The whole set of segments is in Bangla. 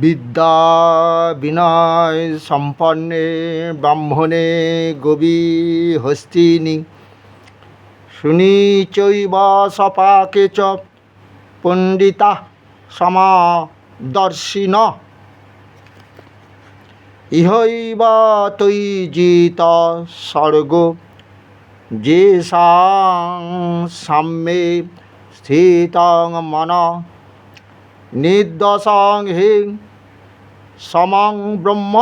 বিদ্যা বিনয় সম্পন্নে ব্রাহ্মণে গবি হস্তিনি। শুনি চৈব সপাকে চ পণ্ডিতা সমাদর্শিন। ইহৈব তৈজিত স্বর্গ। যে সাম্যে স্থিতং মন নির্দশং হি সমং ব্রহ্ম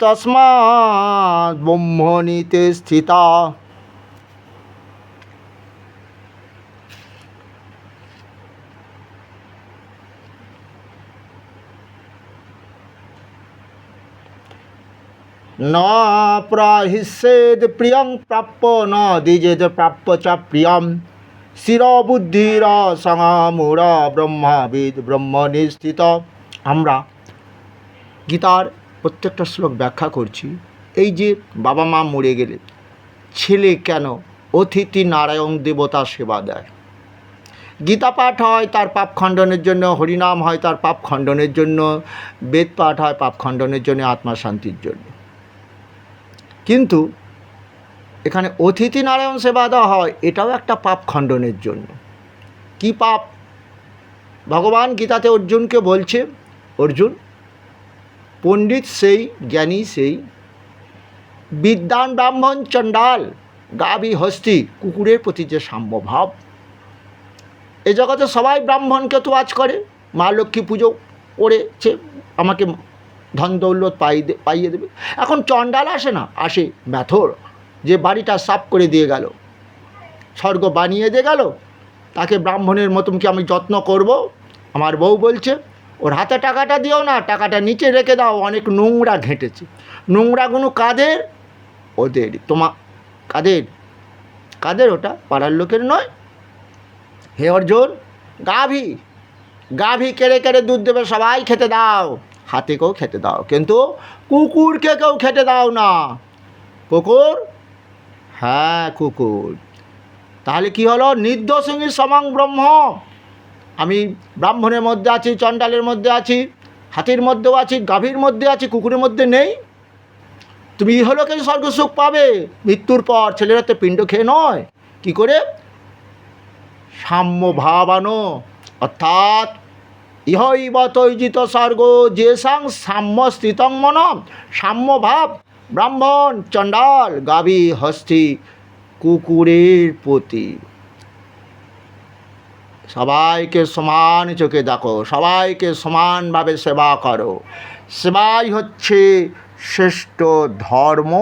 তস্মাৎ ব্রহ্মণীতে স্থিতা। ন প্রাহিষ্যেদ প্রিয়ং প্রাপ্য, ন দ্বিজেদ প্রাপ্য চ প্রিয়ম। শিরবুদ্ধির সঙামূঢ় ব্রহ্মাবিদ ব্রহ্মনিস্থিত আমরা গীতার প্রত্যেকটা শ্লোক ব্যাখ্যা করছি, এই যে বাবা মা মরে গেলে ছেলে কেন অতিথি নারায়ণ দেবতা সেবা দেয়? গীতা পাঠ হয় তার পাপ খণ্ডনের জন্য, হরিনাম হয় তার পাপ খণ্ডনের জন্য, বেদ পাঠ হয় পাপ খণ্ডনের জন্য আত্মা শান্তির জন্য। কিন্তু এখানে অতিথি নারায়ণ সেবা দেওয়া হয়, এটাও একটা পাপ খণ্ডনের জন্য। কি পাপ? ভগবান গীতাতে অর্জুনকে বলছে, অর্জুন, পণ্ডিত সেই, জ্ঞানী সেই বিদ্যান ব্রাহ্মণ চণ্ডাল গাভী হস্তি, কুকুরের প্রতি যে সাম্যভাব, এ জগতে সবাই ব্রাহ্মণকে তো আজ করে, মা লক্ষ্মী পুজো করেছে, আমাকে ধন দৌলত পাই পাইয়ে দেবে। এখন চণ্ডাল আসে না, আসে ম্যাথর। যে বাড়িটা সাফ করে দিয়ে গেল। স্বর্গ বানিয়ে দিয়ে গেল, তাকে ব্রাহ্মণের মতন কি আমি যত্ন করব? আমার বউ বলছে, ওর হাতে টাকাটা দিও না, টাকাটা নিচে রেখে দাও, অনেক নোংরা ঘেঁটেছে। নোংরাগুলো কাদের? ওদের, তোমা, কাদের? কাদের ওটা? পাড়ার লোকের নয়? হে অর্জুন, গাভী গাভী কেড়ে কেড়ে দুধ দেবে, সবাই খেতে দাও। হাতিকেও খেতে দাও, কিন্তু কুকুরকে কেউ খেতে দাও না। কুকুর হ্যাঁ কুকুর। তাহলে কি হলো? নির্দোষিনী সমাং ব্রহ্ম। আমি ব্রাহ্মণের মধ্যে আছি, চণ্ডালের মধ্যে আছি, হাতির মধ্যেও আছি, গাভীর মধ্যে আছি, কুকুরের মধ্যে নেই। তুমি ইহলোকে স্বর্গ সুখ পাবে। মৃত্যুর পর ছেলেরা তো পিণ্ড খেয়ে নয়। কি করে? সাম্য ভাবানো অর্থাৎ ইহৈব তৈজিত স্বর্গ, যেসাং সাম্য স্থিতং মন। সাম্য ভাব ব্রাহ্মণ, চণ্ডাল, গাবি, হস্তি, কুকুরের প্রতি। সবাইকে সমান চোখে দেখো, সবাইকে সমানভাবে সেবা করো। সেবাই হচ্ছে শ্রেষ্ঠ ধর্ম।